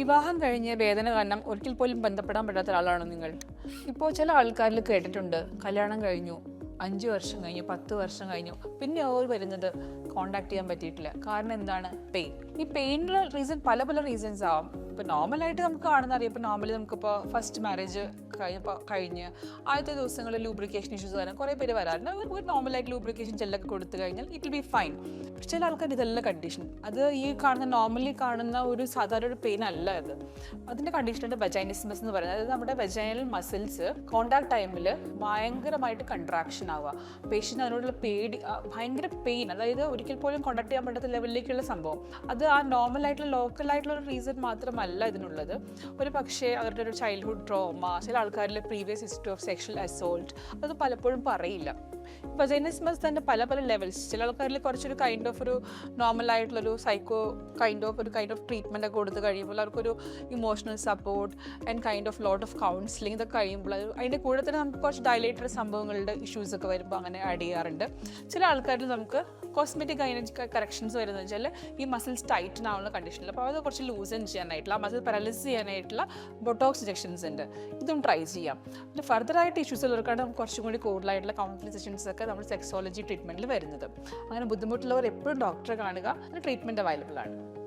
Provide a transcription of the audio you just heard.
വിവാഹം കഴിഞ്ഞ് വേദന കാരണം ഒരിക്കൽ പോലും ബന്ധപ്പെടാൻ പറ്റാത്ത ഒരാളാണോ നിങ്ങൾ. ഇപ്പോൾ ചില ആൾക്കാരിൽ കേട്ടിട്ടുണ്ട് കല്യാണം കഴിഞ്ഞു അഞ്ച് വർഷം കഴിഞ്ഞു പത്ത് വർഷം കഴിഞ്ഞു പിന്നെ അവർ വരുന്നത് കോണ്ടാക്ട് ചെയ്യാൻ പറ്റിയിട്ടില്ല. കാരണം എന്താണ്? പെയിൻ ഈ പെയിനുള്ള റീസൺ പല പല റീസൺസ് ആവാം. ഇപ്പോൾ നോർമലായിട്ട് നമുക്ക് കാണുന്ന അറിയാം. ഇപ്പോൾ നോർമലി നമുക്കിപ്പോൾ ഫസ്റ്റ് മാരേജ് കഴിഞ്ഞപ്പോൾ കഴിഞ്ഞ് ആദ്യത്തെ ദിവസങ്ങളിൽ ലൂബ്രിക്കേഷൻ ഇഷ്യൂസ് വരാൻ കുറേ പേര് വരാറുണ്ട്. ഒരു- നോർമലായിട്ട് ലൂബ്രിക്കേഷൻ ജെല്ലൊക്കെ കൊടുത്തു കഴിഞ്ഞാൽ ഇറ്റ് വിൽ ബി ഫൈൻ പക്ഷെ ചില ആൾക്കാർ ഇതല്ല കണ്ടീഷൻ അത് ഈ കാണുന്ന നോർമലി കാണുന്ന ഒരു സാധാരണ ഒരു പെയിൻ അല്ല ഇത് അതിന്റെ കണ്ടീഷനുണ്ട് വെജൈനിസ്മസ് എന്ന് പറയുന്നത്. അതായത് നമ്മുടെ വെജൈനൽ മസിൽസ് കോണ്ടാക്ട് ടൈമിൽ ഭയങ്കരമായിട്ട് കൺട്രാക്ഷൻ ആവുക. പേഷ്യന്റ് അതിനോടുള്ള പേടി ഭയങ്കര പെയിൻ അതായത് ഒരിക്കൽ പോലും കോണ്ടാക്ട് ചെയ്യാൻ പറ്റാത്ത ലെവലിലേക്കുള്ള സംഭവം. അത് ആ നോർമൽ ആയിട്ടുള്ള ലോക്കൽ ആയിട്ടുള്ള ഒരു റീസൺ മാത്രമല്ല ഇതിനുള്ളത്. ഒരു പക്ഷേ അവരുടെ ഒരു ചൈൽഡ്ഹുഡ് ട്രോമ ചില ആൾക്കാരിൽ previous history of sexual assault അത് പലപ്പോഴും പറയില്ല. വജൈനിസ്മസ് തന്നെ പല പല ലെവൽസ് ചില ആൾക്കാരിൽ കുറച്ചൊരു കൈൻഡ് ഓഫ് ഒരു നോർമൽ ആയിട്ടുള്ളൊരു സൈക്കോ കൈൻഡ് ഓഫ് ഒരു കൈൻഡ് ഓഫ് ട്രീറ്റ്മെന്റ് ഒക്കെ കൊടുത്ത് കഴിയുമ്പോൾ അവർക്കൊരു emotional support and kind of lot of counselling ഇതൊക്കെ കഴിയുമ്പോൾ അത് അതിന്റെ കൂടെ തന്നെ നമുക്ക് കുറച്ച് ഡയലേറ്റഡ് സംഭവങ്ങളുടെ ഇഷ്യൂസ് ഒക്കെ വരുമ്പോൾ അങ്ങനെ ആഡ് ചെയ്യാറുണ്ട്. ചില ആൾക്കാരിൽ നമുക്ക് കോസ്മെറ്റിക് അതിന് കറക്ഷൻസ് വരുന്നത് വെച്ചാൽ ഈ മസിൽസ് ടൈറ്റൻ ആവുന്ന കണ്ടീഷനിൽ അപ്പോൾ അത് കുറച്ച് ലൂസൻ ചെയ്യാനായിട്ടുള്ള മസിൽ പാരലൈസ് ചെയ്യാനായിട്ടുള്ള ബൊട്ടോക്സ് ഇഞ്ചക്ഷൻസ് ഉണ്ട് ഇതും ട്രൈ ചെയ്യാം. പിന്നെ ഫർദറായിട്ട് ഇഷ്യൂസ് ഉള്ളവർക്കാണ് നമുക്ക് കുറച്ചും കൂടി കൂടുതലായിട്ടുള്ള കൗൺസിലിംഗ് സെഷൻസ് ഒക്കെ നമ്മൾ സെക്സോളജി ട്രീറ്റ്മെന്റിൽ വരുന്നത്. അങ്ങനെ ബുദ്ധിമുട്ടുള്ളവർ എപ്പോഴും ഡോക്ടറെ കാണുക. ട്രീറ്റ്മെന്റ് അവൈലബിൾ ആണ്.